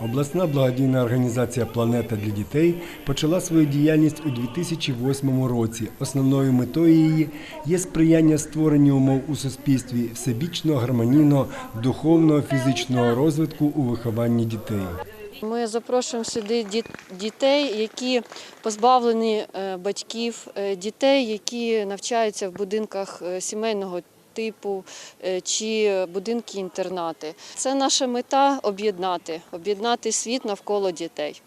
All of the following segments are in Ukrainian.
Обласна благодійна організація Планета для дітей почала свою діяльність у 2008 році. Основною метою її є сприяння створенню умов у суспільстві всебічного, гармонійного, духовного, фізичного розвитку у вихованні дітей. Ми запрошуємо сюди діт- дітей, які позбавлені е, батьків, е, дітей, які навчаються в будинках е, сімейного типу е, чи будинки-інтернати. Це наша мета об'єднати, об'єднати світ навколо дітей.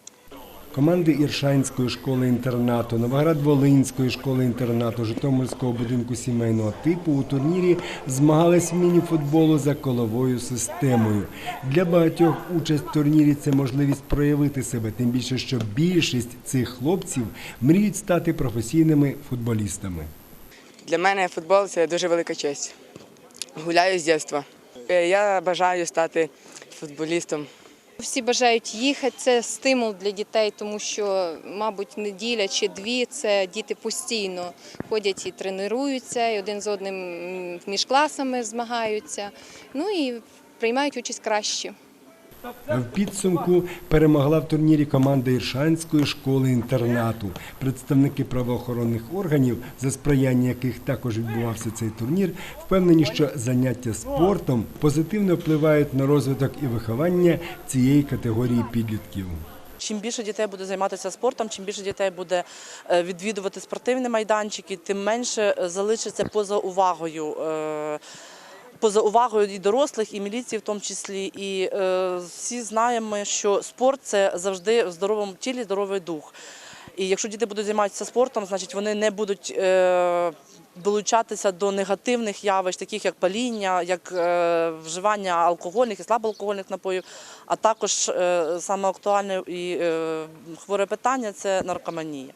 Команди Іршанської школи-інтернату, Новоград-Волинської школи-інтернату, Житомирського будинку сімейного типу у турнірі змагались в міні-футболу за коловою системою. Для багатьох участь в турнірі це можливість проявити себе, тим більше, що більшість цих хлопців мріють стати професійними футболістами. Для мене футбол це дуже велика честь. Гуляю з дитинства. Е, Я бажаю стати футболістом. Всі бажають їхати. Це стимул для дітей, тому що, мабуть, неділя чи дві це діти постійно ходять і тренуються, і один з одним між класами змагаються. Ну і приймають участь краще. В підсумку перемогла в турнірі команда Іршанської школи-інтернату. Представники правоохоронних органів, за сприяння яких також відбувався цей турнір, впевнені, що заняття спортом позитивно впливають на розвиток і виховання цієї категорії підлітків. Чим більше дітей буде займатися спортом, чим більше дітей буде е, відвідувати спортивні майданчики, тим менше е, залишиться поза увагою. Поза увагою і дорослих, і міліції в тому числі. І е, всі знаємо, що спорт це завжди в здоровому тілі, здоровий дух. І якщо діти будуть займатися спортом, значить вони не будуть е, долучатися до негативних явищ, таких як паління, як е, вживання алкогольних і слабоалкогольних напоїв, а також е, саме актуальне і е, хворе питання це наркоманія.